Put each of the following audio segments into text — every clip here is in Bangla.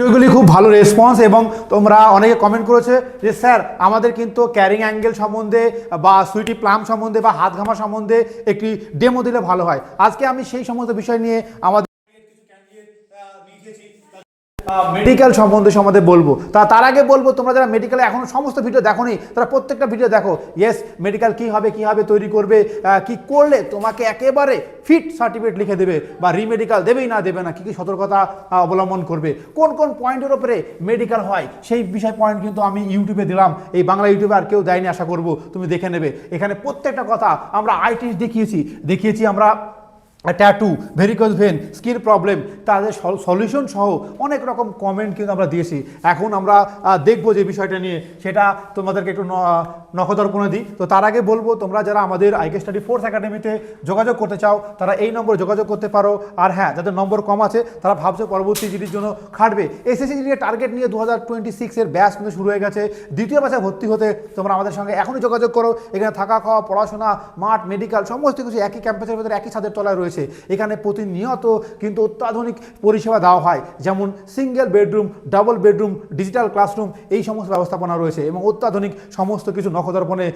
ভিডিওগুলি খুব ভালো রেসপন্স এবং তোমরা অনেকে কমেন্ট করেছে যে, স্যার, আমাদের কিন্তু ক্যারিং অ্যাঙ্গেল সম্বন্ধে বা সুইটি প্লাম সম্বন্ধে বা হাত ঘামা সম্বন্ধে একটি ডেমো দিলে ভালো হয়। আজকে আমি সেই সমস্ত বিষয় নিয়ে আমাদের মেডিকেল সম্বন্ধে সম্বন্ধে বলব। তা তার আগে বলব, তোমরা যারা মেডিকেলে এখনও সমস্ত ভিডিও দেখোনি, তারা প্রত্যেকটা ভিডিও দেখো। ইয়েস মেডিকেল কি হবে কি হবে, তৈরি করবে কি করলে তোমাকে একেবারে ফিট সার্টিফিকেট লিখে দেবে বা রিমেডিকেল দেবেই না, দেবে না, কি কি সতর্কতা অবলম্বন করবে। কোন কোন পয়েন্টের ওপরে মেডিকেল হয়, সেই বিষয় পয়েন্ট কিন্তু আমি ইউটিউবে দিলাম। এই বাংলা ইউটিউবে আর কেউ দেয়নি, আশা করব, তুমি দেখে নেবে। এখানে প্রত্যেকটা কথা আমরা আইটিস দেখিয়েছি। দেখিয়েছি আমরা tattoo varicose vein skin problem তাদের সলিউশন সহ অনেক রকম কমেন্ট কিন্তু আমরা দিয়েছি। এখন আমরা দেখব যে বিষয়টা নিয়ে। সেটা তোমাদেরকে একটু নখদর্পণে দিই। তো তার আগে বলব, তোমরা যারা আমাদের আইকে স্টাডি ফোর্স একাডেমিতে যোগাযোগ করতে চাও, তারা এই নম্বরে যোগাযোগ করতে পারো। আর হ্যাঁ যাদের নম্বর কম আছে, তারা ভাবছে পরবর্তী জিডির জন্য খাটবে। এসএসসি জিডির টার্গেট নিয়ে দু হাজার টোয়েন্টি সিক্সের ব্যাস কিন্তু শুরু হয়ে গেছে। দ্বিতীয় ব্যাচে ভর্তি হতে তোমরা আমাদের সঙ্গে এখনই যোগাযোগ করো। এখানে থাকা খাওয়া, পড়াশোনা, মাঠ মেডিকেল সমস্ত কিছু একই ক্যাম্পাসের ভিতরে, একই ছাদের তলায় রয়েছে। এখানে প্রতিনিয়ত কিন্তু অত্যাধুনিক পরিষেবা দেওয়া হয়, যেমন single bedroom double bedroom digital classroom এই সমস্ত ব্যবস্থাপনা রয়েছে এবং অত্যাধুনিক সমস্ত কিছু নখদর্পণে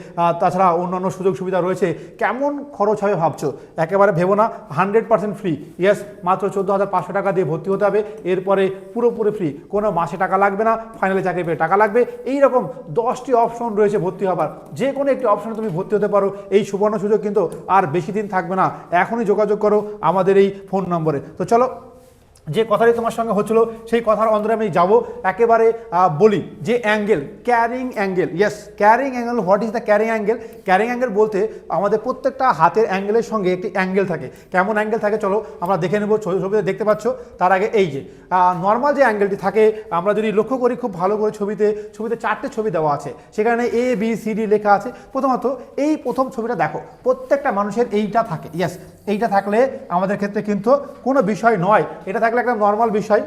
তাছাড়া অন্যান্য সুযোগ সুবিধা রয়েছে। কেমন খরচ হবে ভাবছ? একেবারে ভেবো না হান্ড্রেড পার্সেন্ট ফ্রি ইয়েস মাত্র চোদ্দ হাজার পাঁচশো টাকা দিয়ে ভর্তি হতে হবে, এরপরে পুরোপুরি ফ্রি কোনো মাসে টাকা লাগবে না ফাইনালে চাকরি পেয়ে টাকা লাগবে। এই রকম দশটি অপশন রয়েছে ভর্তি হবার। যে কোনো একটি অপশনে তুমি ভর্তি হতে পারো। এই সুবর্ণ সুযোগ কিন্তু আর বেশি দিন থাকবে না। এখনই যোগাযোগ করো আমাদের এই ফোন নম্বরে। তো চলো, যে কথাটি তোমার সঙ্গে হচ্ছিল, সেই কথার অন্তরে আমি যাব। একেবারে বলি যে angle carrying angle yes carrying angle what is the carrying angle carrying angle বলতে আমাদের প্রত্যেকটা হাতের অ্যাঙ্গেলের সঙ্গে একটি অ্যাঙ্গেল থাকে। কেমন অ্যাঙ্গেল থাকে চলো, আমরা দেখে নেব, ছবি ছবিতে দেখতে পাচ্ছ। তার আগে এই যে নর্মাল যে অ্যাঙ্গেলটি থাকে, আমরা যদি লক্ষ্য করি খুব ভালো করে ছবিতে ছবিতে চারটে ছবি দেওয়া আছে। সেখানে এ বি সি ডি লেখা আছে। প্রথমত, এই প্রথম ছবিটা দেখো, প্রত্যেকটা মানুষের এইটা থাকে ইয়েস এইটা থাকলে আমাদের ক্ষেত্রে কিন্তু কোনো বিষয় নয়। এটা থাকলে একটা নর্মাল বিষয়।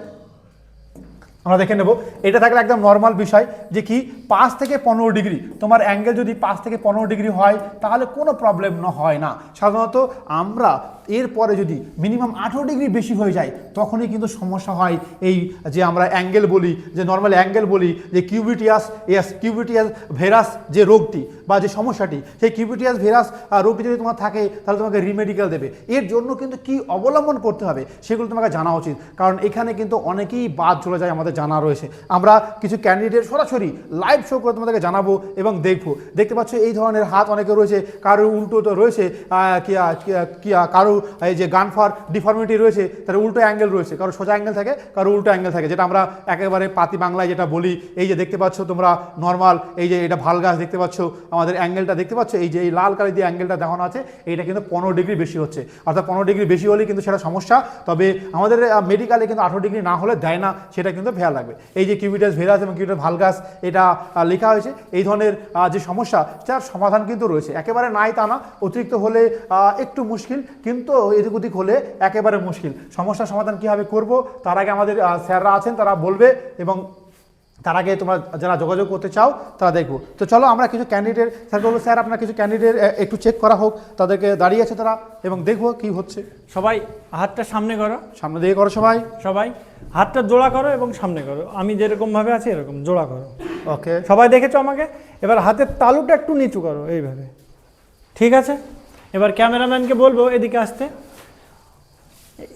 আমরা দেখে নেব। এটা থাকলে একদম নর্মাল বিষয় যে কি, পাঁচ থেকে পনেরো ডিগ্রি। তোমার অ্যাঙ্গেল যদি পাঁচ থেকে পনেরো ডিগ্রি হয়, তাহলে কোনো প্রবলেম হয় না। সাধারণত আমরা এরপরে যদি মিনিমাম আঠেরো ডিগ্রি বেশি হয়ে যায়, তখনই কিন্তু সমস্যা হয় এই যে আমরা অ্যাঙ্গেল বলি, যে নর্মাল অ্যাঙ্গেল বলি, যে কিউবিটিয়াস এস কিউবিটিয়াস ভেরাস যে রোগটি বা যে সমস্যাটি, সেই কিউবিটিয়াস ভেরাস রোগটি যদি তোমার থাকে, তাহলে তোমাকে রিমেডিক্যাল দেবে। এর জন্য কিন্তু কি অবলম্বন করতে হবে, সেগুলো তোমাকে জানা উচিত। কারণ এখানে কিন্তু অনেকেই বাদ চলে যায়, আমাদের জানা রয়েছে। আমরা কিছু ক্যান্ডিডেট সরাসরি লাইভ শো করে তোমাদেরকে জানাব এবং দেখব। দেখতে পাচ্ছ, এই ধরনের হাত অনেকে রয়েছে কারোর উল্টো তো রয়েছে কারও এই যে গানফার ডিফর্মিটি রয়েছে, তার উল্টো অ্যাঙ্গেল রয়েছে। কারও সোজা অ্যাঙ্গেল থাকে, কারও উল্টো অ্যাঙ্গেল থাকে। যেটা আমরা একেবারে পাতি বাংলায় যেটা বলি, এই যে দেখতে পাচ্ছ তোমরা নর্মাল এই যে এটা ভালো গাছ দেখতে পাচ্ছ, আমাদের অ্যাঙ্গেলটা দেখতে পাচ্ছ, এই যে এই লাল কালি দিয়ে অ্যাঙ্গেলটা দেখানো আছে, এইটা কিন্তু পনেরো ডিগ্রি বেশি হচ্ছে। অর্থাৎ পনেরো ডিগ্রি বেশি হলে কিন্তু সেটা সমস্যা, তবে আমাদের মেডিকেলে কিন্তু আঠেরো ডিগ্রি না হলে দেয় না, সেটা কিন্তু ভেয়া লাগবে। এই যে কিউবিটাস ভেরাস এবং কিউবিটাস ভালগাস এটা লেখা হয়েছে, এই ধরনের যে সমস্যা তার সমাধান কিন্তু রয়েছে। একেবারে নাই তা না, অতিরিক্ত হলে একটু মুশকিল, কিন্তু এদিক ওদিক হলে একেবারে মুশকিল। সমস্যার সমাধান কীভাবে করব? তার আগে আমাদের স্যাররা আছেন তারা বলবে এবং তার আগে তোমরা যারা যোগাযোগ করতে চাও তারা দেখব। তো চলো আমরা কিছু ক্যান্ডিডেট স্যার বলব স্যার আপনার কিছু ক্যান্ডিডেট একটু চেক করা হোক। তাদেরকে দাঁড়িয়ে আছে তারা এবং দেখব কি হচ্ছে। সবাই হাতটা সামনে করো। সামনে দিকে করো সবাই। সবাই হাতটা জোড়া করো এবং সামনে করো। আমি যেরকম ভাবে আছি এরকম জোড়া করো। ওকে সবাই দেখেছ আমাকে? এবার হাতের তালুটা একটু নিচু করো এইভাবে। ঠিক আছে? এবার ক্যামেরাম্যানকে বলব এদিকে আসতে।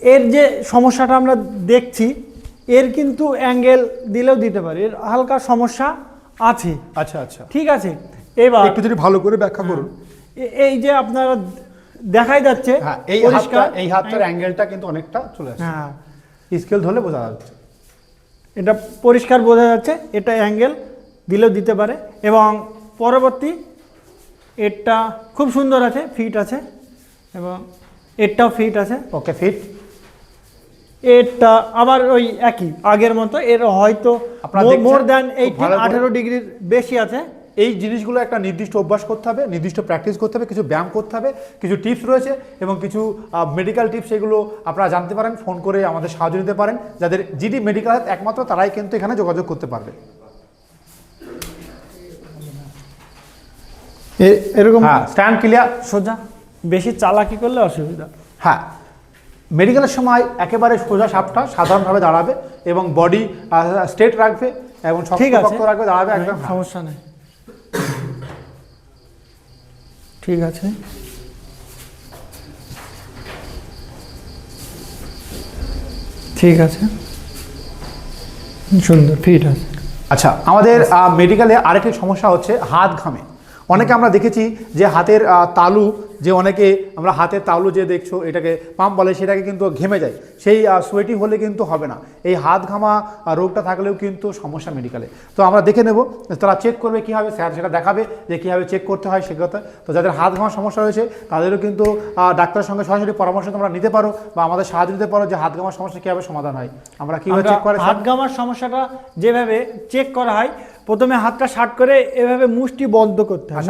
এর যে সমস্যাটা আমরা দেখছি এর কিন্তু অ্যাঙ্গেল দিলেও দিতে পারি। এর হালকা সমস্যা আছে। আচ্ছা আচ্ছা। ঠিক আছে? এবার একটু যদি ভালো করে ব্যাখ্যা করুন। এ- এই যে আপনারা দেখাই যাচ্ছে হ্যাঁ এই হাতটা পরিষ্কার। এই হাতটার অ্যাঙ্গেলটা কিন্তু অনেকটা চলে আসছে। হ্যাঁ। স্কেল ধরলে বোঝা যাচ্ছে। এটা পরিষ্কার বোঝা যাচ্ছে এটা অ্যাঙ্গেল দিলেও দিতে পারে। এবং পরবর্তী এরটা খুব সুন্দর আছে ফিট আছে এবং এরটাও ফিট আছে। ওকে ফিট এরটা আবার ওই একই আগের মতো এর হয়তো মোর দ্যান এইটিন আঠেরো ডিগ্রির বেশি আছে। এই জিনিসগুলো একটা নির্দিষ্ট অভ্যাস করতে হবে নির্দিষ্ট প্র্যাকটিস করতে হবে কিছু ব্যায়াম করতে হবে কিছু টিপস রয়েছে এবং কিছু মেডিকেল টিপস এগুলো আপনারা জানতে পারেন ফোন করে আমাদের সাহায্য নিতে পারেন যাদের জিডি মেডিকেল একমাত্র তারাই কিন্তু এখানে যোগাযোগ করতে পারবে। এরকম হ্যাঁ স্ট্যান্ড ক্লিয়ার সোজা। বেশি চালাকি করলে অসুবিধা। হ্যাঁ মেডিকেলের সময় একেবারে সোজা সাপটা সাধারণভাবে দাঁড়াবে এবং বডি স্ট্রেট রাখবে এবং ঠিক আছে। রাখবে দাঁড়াবে একদম। সমস্যা নেই। ঠিক আছে। ঠিক আছে। সুন্দর ফিট আছে। আচ্ছা আমাদের মেডিকেলে আরেকটি সমস্যা হচ্ছে হাত ঘামে। অনেকে আমরা দেখেছি যে হাতের তালু যে অনেকে আমরা হাতের তালু যে দেখছ এটাকে পাম্প বলে সেটাকে কিন্তু ঘেমে যায়। সেই সোয়েটি হলে কিন্তু হবে না। এই হাত ঘামা রোগটা থাকলেও কিন্তু সমস্যা মেডিকেলে তো আমরা দেখে নেব তারা চেক করবে কীভাবে স্যার সেটা দেখাবে যে কীভাবে চেক করতে হয় সে কথা। তো যাদের হাত ঘামার সমস্যা রয়েছে তাদেরও কিন্তু ডাক্তারের সঙ্গে সরাসরি পরামর্শ তোমরা নিতে পারো বা আমাদের সাহায্য নিতে পারো যে হাত ঘামার সমস্যা কীভাবে সমাধান হয়। আমরা কীভাবে চেক করে হাত ঘামার সমস্যাটা যেভাবে চেক করা হয় প্রথমে হাতটা শার্ট করে এভাবে মুষ্টি বন্ধ করতে হয়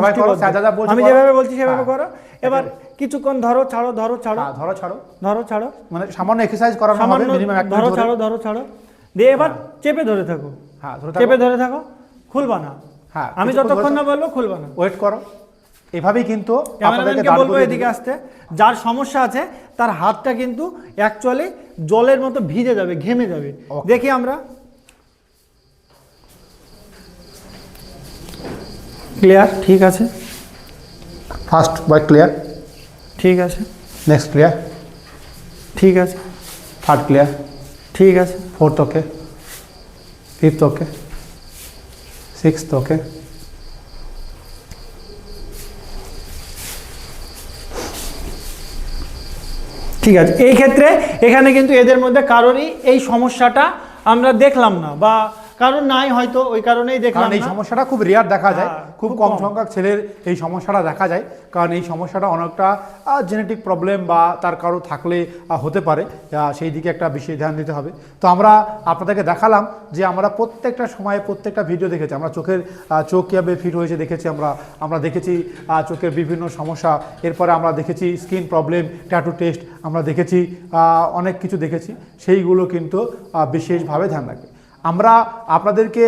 আমি যেভাবে বলছি সেভাবে হ্যাঁ। করো। এবার কিছুক্ষণ ধরো ছাড়ো ধরো ছাড়ো। হ্যাঁ, ধরো ছাড়ো। ধরো ছাড়ো। মানে সামান্য এক্সারসাইজ হবে সামান্য ধরো ছাড়ো ধরো। ছাড়ো। দিয়ে এবার চেপে ধরে থাকো। হ্যাঁ চেপে ধরে থাকো। খুলবা না। হ্যাঁ আমি যতক্ষণ না বলব খুলবা না। ওয়েট করো। এভাবেই কিন্তু আপনাদেরকে ক্যামেরাম্যানকে বলব এদিকে আসতে। যার সমস্যা আছে তার হাতটা কিন্তু অ্যাকচুয়ালি জলের মতো ভিজে যাবে ঘেমে যাবে। দেখি আমরা। ক্লিয়ার ঠিক আছে। ফার্স্ট বয় ক্লিয়ার ঠিক আছে। নেক্সট ক্লিয়ার ঠিক আছে। থার্ড ক্লিয়ার ঠিক আছে। Fourth okay fifth okay sixth okay ঠিক আছে। এই ক্ষেত্রে এখানে কিন্তু এদের মধ্যে কারোরই এই সমস্যাটা আমরা দেখলাম না বা কারণ নাই হয়তো ওই কারণেই দেখলাম এই সমস্যাটা খুব রেয়ার দেখা যায় হ্যাঁ, খুব কম। সংখ্যক ছেলের এই সমস্যাটা দেখা যায়। কারণ এই সমস্যাটা অনেকটা জেনেটিক প্রবলেম বা তার কারও থাকলে হতে পারে। সেই দিকে একটা বিশেষ ধ্যান দিতে হবে। তো আমরা আপনাদেরকে দেখালাম যে আমরা প্রত্যেকটা সময়ে প্রত্যেকটা ভিডিও দেখেছি। আমরা চোখের চোখ কীভাবে ফিট হয়েছে দেখেছি আমরা। আমরা দেখেছি চোখের বিভিন্ন সমস্যা। এরপরে আমরা দেখেছি স্কিন প্রবলেম ট্যাটু টেস্ট আমরা দেখেছি অনেক কিছু দেখেছি। সেইগুলো কিন্তু বিশেষভাবে ধ্যান রাখবে আমরা আপনাদেরকে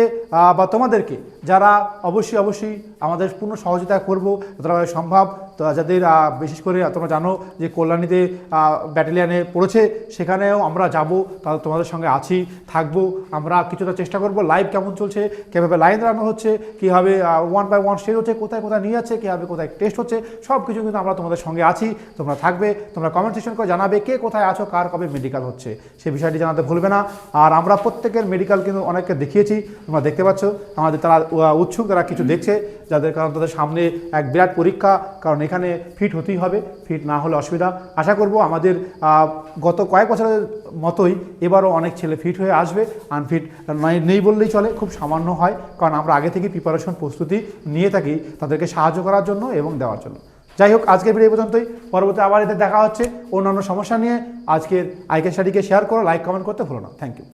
বা তোমাদেরকে যারা অবশ্যই অবশ্যই আমাদের পূর্ণ সহযোগিতা করব যতটা সম্ভব তো যাদের বিশেষ করে তোমরা জানো যে কল্যাণীতে ব্যাটালিয়ানে পড়েছে, সেখানেও আমরা যাব, তাহলে তোমাদের সঙ্গে আছি, থাকব, আমরা কিছুটা চেষ্টা করব লাইভ কেমন চলছে, কীভাবে লাইন দাঁড়ানো হচ্ছে, কীভাবে ওয়ান বাই ওয়ান স্টেজ হচ্ছে, কোথায় কোথায় নিয়ে যাচ্ছে, কীভাবে কোথায় টেস্ট হচ্ছে সব কিছু কিন্তু আমরা তোমাদের সঙ্গে আছি, তোমরা থাকবে, তোমরা কমেন্ট সেকশন করে জানাবে কে কোথায় আছো, কার কবে মেডিকেল হচ্ছে, সেই বিষয়টি জানাতে ভুলবে না, আর আমরা প্রত্যেকের মেডিকেল কিন্তু অনেককে দেখিয়েছি, তোমরা দেখতে পাচ্ছ, আমাদের তারা উৎসুক, তারা কিছু দেখছে, যাদের কারণ তাদের সামনে এক বিরাট পরীক্ষা, কারণ এখানে ফিট হতেই হবে ফিট না হলে অসুবিধা। আশা করব আমাদের গত কয়েক বছরের মতোই এবারও অনেক ছেলে ফিট হয়ে আসবে। আনফিট নেই বললেই চলে, খুব সামান্য হয়, কারণ আমরা আগে থেকে প্রিপারেশন প্রস্তুতি নিয়ে থাকি তাদেরকে সাহায্য করার জন্য এবং দেওয়ার জন্য। যাই হোক, আজকের ভিডিও পর্যন্তই। পরবর্তী আবার এতে দেখা হচ্ছে, অন্যান্য সমস্যা নিয়ে। আজকের আইকে স্টাডিকে শেয়ার করো লাইক কমেন্ট করতে ভুলো না। Thank you